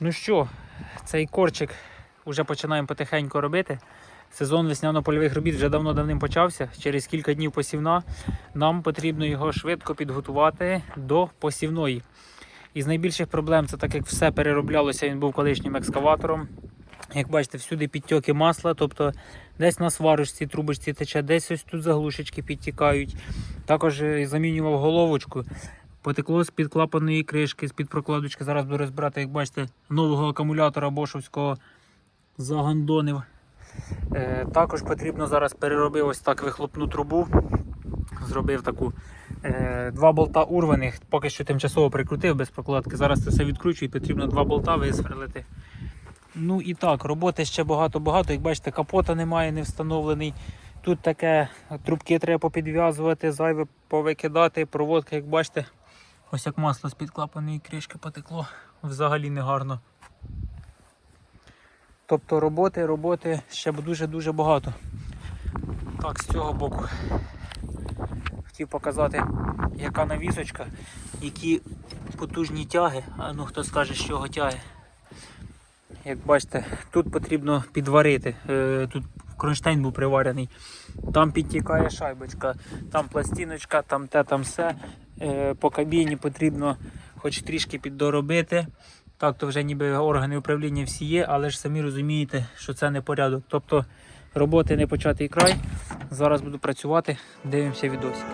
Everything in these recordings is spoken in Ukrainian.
Ну що, цей корчик вже починаємо потихеньку робити. Сезон весняно-польових робіт вже давно давним почався. Через кілька днів посівна. Нам потрібно його швидко підготувати до посівної. Із найбільших проблем це так як все перероблялося, він був колишнім екскаватором. Як бачите, всюди підтьоки масла, тобто десь на сварочці, трубочці тече, десь ось тут заглушечки підтікають. Також е, замінював головочку. Потекло з-під клапаної кришки, з-під прокладочки. Зараз буду розбирати, як бачите, нового акумулятора бошовського загандонив. Е, також потрібно зараз переробив ось так вихлопну трубу. Зробив таку е, два болта урваних, поки що тимчасово прикрутив без прокладки. Зараз це все відкручую потрібно два болта висверлити. Ну і так, роботи ще багато-багато. Як бачите, капота немає, не встановлений. Тут таке трубки треба попідв'язувати, зайве повикидати, проводка, як бачите, ось як масло з-під клапаної кришки потекло. Взагалі не гарно. Тобто роботи, роботи ще дуже-дуже багато. Так, з цього боку хотів показати, яка навісочка, які потужні тяги. А ну хто скаже, з чого тяги. Як бачите, тут потрібно підварити. Е, Тут кронштейн був приварений. Там підтікає шайбочка, там пластиночка, там те, там все. Е, По кабіні потрібно хоч трішки піддоробити. Так, то вже ніби органи управління всі є, але ж самі розумієте, що це не порядок. Тобто роботи не початий край. Зараз буду працювати, дивимося відосик.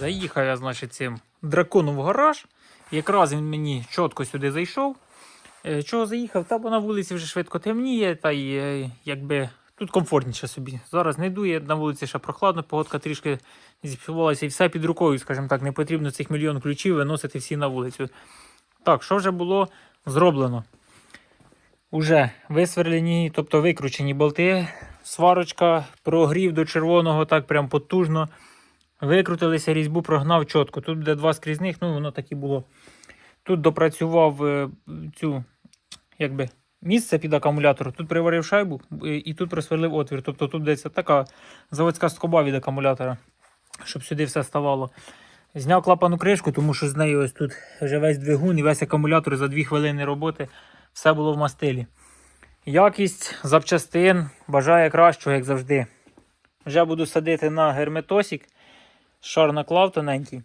Заїхав я, значить, цим драконом в гараж. Якраз він мені чітко сюди зайшов. Е, Чого заїхав? Та бо на вулиці вже швидко темніє, та й е, якби тут комфортніше собі. Зараз не дує, на вулиці ще прохладно, погодка трішки зіпсувалася і все під рукою, скажімо так, не потрібно цих мільйон ключів виносити всі на вулицю. Так, що вже було зроблено? Уже висверлені, тобто викручені болти, сварочка, прогрів до червоного, так прям потужно. Викрутилися, різьбу прогнав чітко. Тут буде два скрізних, ну воно так і було. Тут допрацював е, цю якби, місце під акумулятор, тут приварив шайбу е, і тут просверлив отвір. Тобто тут десь така заводська скоба від акумулятора, щоб сюди все ставало. Зняв клапану кришку, тому що з нею ось тут вже весь двигун і весь акумулятор за 2 хвилини роботи все було в мастилі. Якість запчастин бажає кращого, як завжди. Вже буду садити на герметосик. Шар наклав тоненький.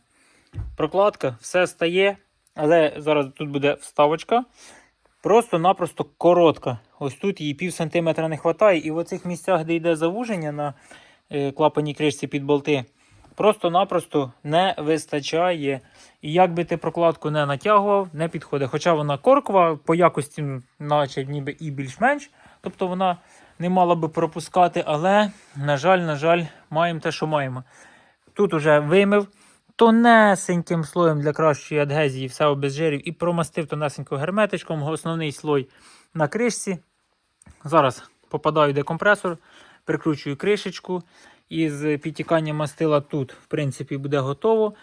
Прокладка, все стає, але зараз тут буде вставочка. Просто-напросто коротка. Ось тут її пів сантиметра не вистачає. І в оцих місцях, де йде завуження на е, клапаній кришці під болти, просто-напросто не вистачає. І як би ти прокладку не натягував, не підходить. Хоча вона коркова, по якості, наче ніби і більш-менш. Тобто вона не мала би пропускати, але, на жаль, на жаль, маємо те, що маємо. Тут уже вимив тонесеньким слоєм для кращої адгезії, все обезжирів і промастив тонесенько герметичком. Основний слой на кришці. Зараз попадаю де компресор, прикручую кришечку. І з підтіканням мастила тут, в принципі, буде готово.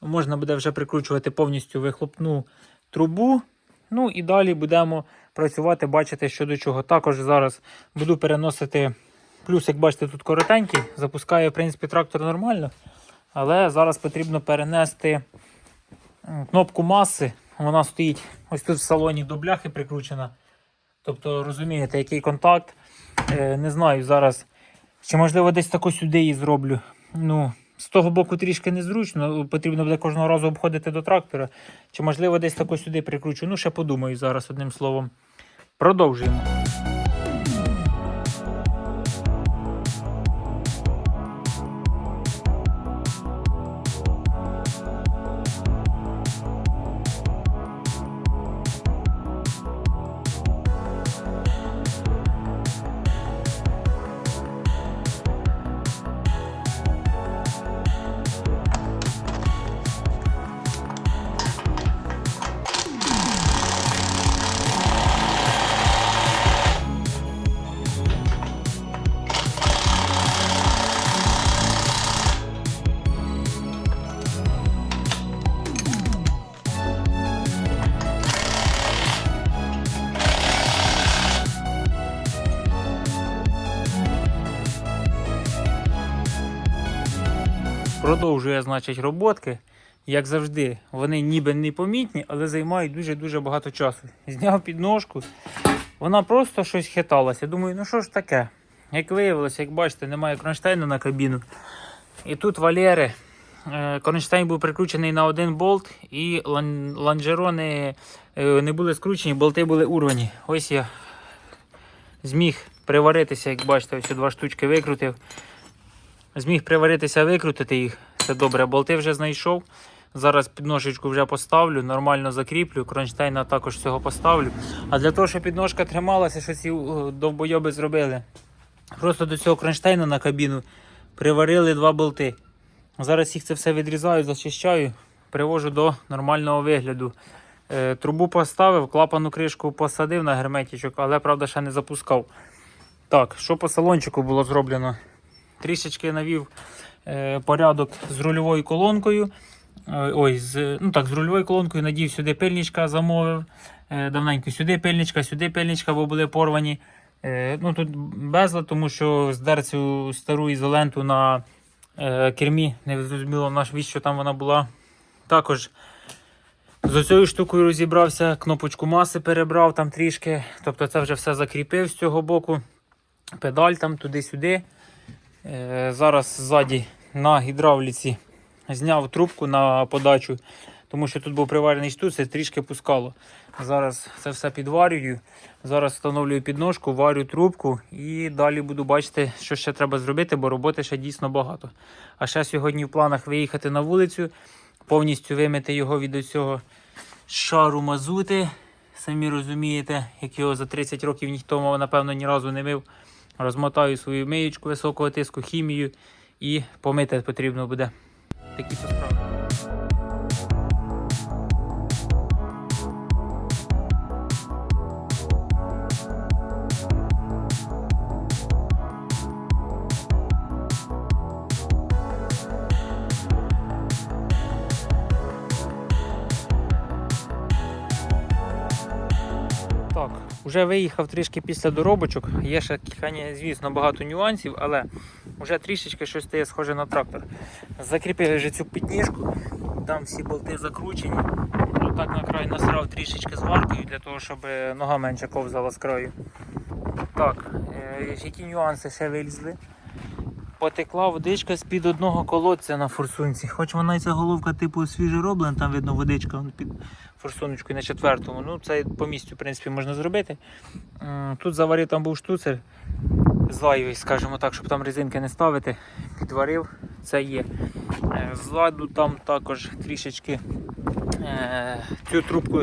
Можна буде вже прикручувати повністю вихлопну трубу. Ну і далі будемо працювати, бачити, що до чого. Також зараз буду переносити. Плюс, як бачите, тут коротенький, запускає, в принципі, трактор нормально. Але зараз потрібно перенести кнопку маси. Вона стоїть ось тут в салоні до бляхи прикручена. Тобто, розумієте, який контакт. Е, не знаю зараз. Чи можливо десь тако сюди її зроблю. Ну, з того боку трішки незручно, потрібно буде кожного разу обходити до трактора. Чи можливо десь тако сюди прикручу. Ну, ще подумаю зараз одним словом. Продовжуємо. Продовжує, значить, роботки. Як завжди, вони ніби непомітні, але займають дуже-дуже багато часу. Зняв підножку, вона просто щось хиталася. Думаю, ну що ж таке? Як виявилося, як бачите, немає кронштейну на кабіну. І тут Валери. е, Кронштейн був прикручений на один болт, і лан- лонжерони е, не були скручені, болти були урвані. Ось я зміг приваритися, як бачите, ось два штучки викрутив. Зміг приваритися, викрутити їх. Це добре. Болти вже знайшов. Зараз підножечку вже поставлю, нормально закріплю, кронштейна також цього поставлю. А для того, щоб підножка трималася, що ці е, довбойоби зробили. Просто до цього кронштейна на кабіну приварили два болти. Зараз їх це все відрізаю, зачищаю, привожу до нормального вигляду. Е, трубу поставив, клапану кришку посадив на герметичок, але правда ще не запускав. Так, що по салончику було зроблено? Трішечки навів порядок з рульовою колонкою. Е, Ой, з, ну так, з рульовою колонкою надів сюди пильничка, замовив. Е, давненько сюди пильничка, сюди пильничка, бо були порвані. Е, ну тут безлад, тому що здер цю стару ізоленту на е, кермі. Не зрозуміло наш вісь, що там вона була. Також з цією штукою розібрався, кнопочку маси перебрав там трішки. Тобто це вже все закріпив з цього боку. Педаль там туди-сюди. Е, зараз ззаді на гідравліці зняв трубку на подачу, тому що тут був приварений штуцер, трішки пускало. Зараз це все підварюю. Зараз встановлюю підножку, варю трубку і далі буду бачити, що ще треба зробити, бо роботи ще дійсно багато. А ще сьогодні в планах виїхати на вулицю, повністю вимити його від цього шару мазути. Самі розумієте, як його за 30 років ніхто, напевно, ні разу не мив. Розмотаю свою миєчку високого тиску, хімію і помити потрібно буде. Такі справи. Вже виїхав трішки після доробочок. Є ще, звісно, багато нюансів, але вже трішечки щось стає схоже на трактор. Закріпив вже цю підніжку, там всі болти закручені. Отак на край насрав трішечки зваркою для того, щоб е, нога менше ковзала з краю. Так, е, які нюанси ще вилізли? Потекла водичка з-під одного колодця на форсунці. Хоч вона і ця головка типу свіжероблена, там видно водичка форсуночкою на четвертому. Ну, це по місцю, в принципі, можна зробити. Тут заварив, там був штуцер злаєвий, скажімо так, щоб там резинки не ставити. Підварив, це є. З Ззаду там також трішечки е, цю трубку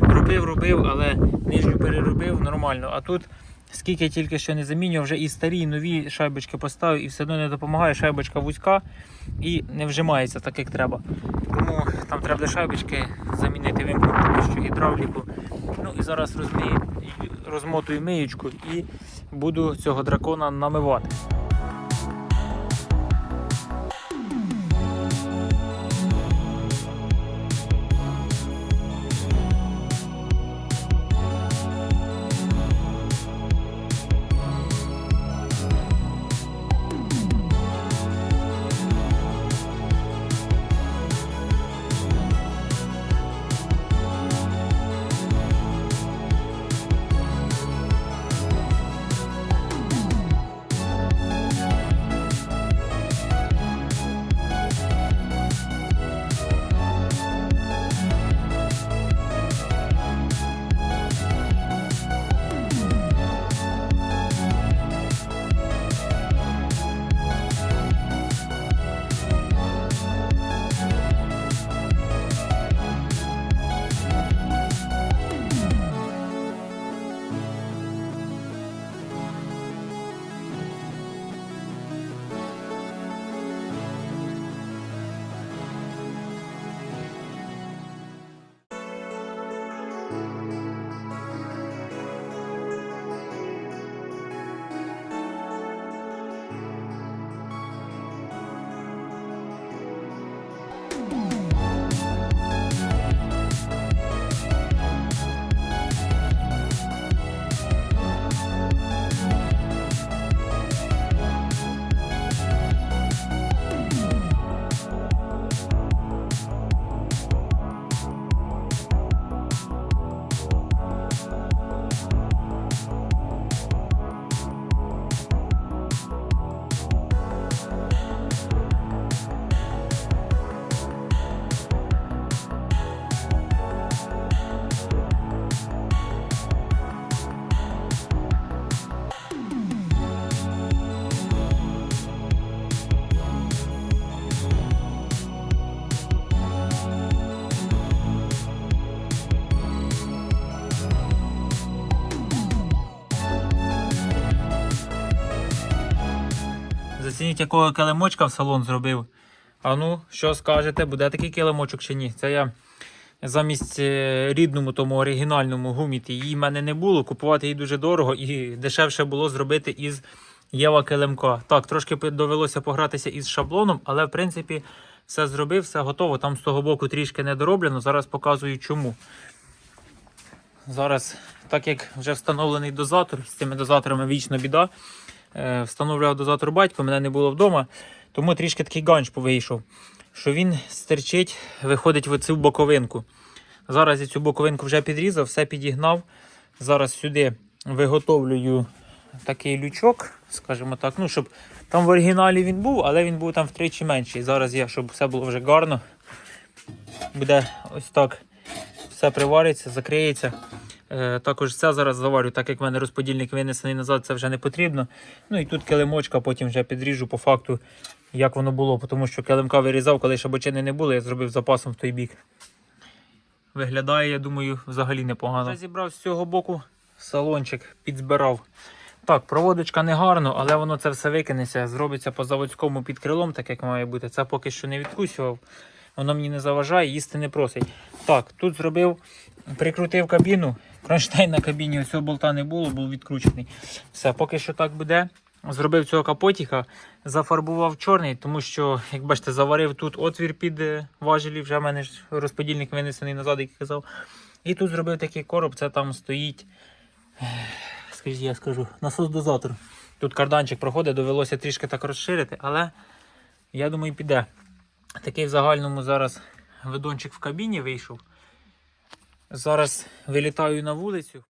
робив, робив, але нижню переробив нормально. А тут скільки тільки що не замінював, вже і старі, і нові шайбочки поставив, і все одно не допомагає. Шайбочка вузька і не вжимається так, як треба. Тому там треба шайбочки замінити, вимкнути що гідравліку. Ну і зараз розмотую миючку і буду цього дракона намивати. Оцініть, якого килимочка в салон зробив. А ну, що скажете, буде такий килимочок чи ні? Це я замість е, рідному тому оригінальному гуміті її в мене не було. Купувати її дуже дорого і дешевше було зробити із Єва килимка. Так, трошки довелося погратися із шаблоном, але в принципі все зробив, все готово. Там з того боку трішки не дороблено. Зараз показую чому. Зараз, так як вже встановлений дозатор, з цими дозаторами вічно біда. Е, встановлював дозатор батько, мене не було вдома, тому трішки такий ганч вийшов, що він стерчить, виходить в цю боковинку. Зараз я цю боковинку вже підрізав, все підігнав. Зараз сюди виготовлюю такий лючок, скажімо так, ну, щоб там в оригіналі він був, але він був там втричі менший. Зараз я, щоб все було вже гарно, буде ось так. Все привариться, закриється. Е, також це зараз заварю, так як в мене розподільник винесений назад, це вже не потрібно. Ну і тут килимочка, потім вже підріжу по факту, як воно було, тому що килимка вирізав, коли шабочини не було, я зробив запасом в той бік. Виглядає, я думаю, взагалі непогано. Вже зібрав з цього боку салончик, підзбирав. Так, проводочка не гарно, але воно це все викинеться, зробиться по заводському під крилом, так як має бути. Це поки що не відкусював. Воно мені не заважає, їсти не просить. Так, тут зробив, прикрутив кабіну. Кронштейн на кабіні, цього болта не було, був відкручений. Все, поки що так буде. Зробив цього капотіка, зафарбував чорний, тому що, як бачите, заварив тут отвір під е, важелі, вже в мене ж розподільник винесений назад, як казав. І тут зробив такий короб, це там стоїть, скажіть, я скажу, насос-дозатор. Тут карданчик проходить, довелося трішки так розширити, але я думаю, піде. Такий в загальному зараз видончик в кабіні вийшов. Зараз вилітаю на вулицю.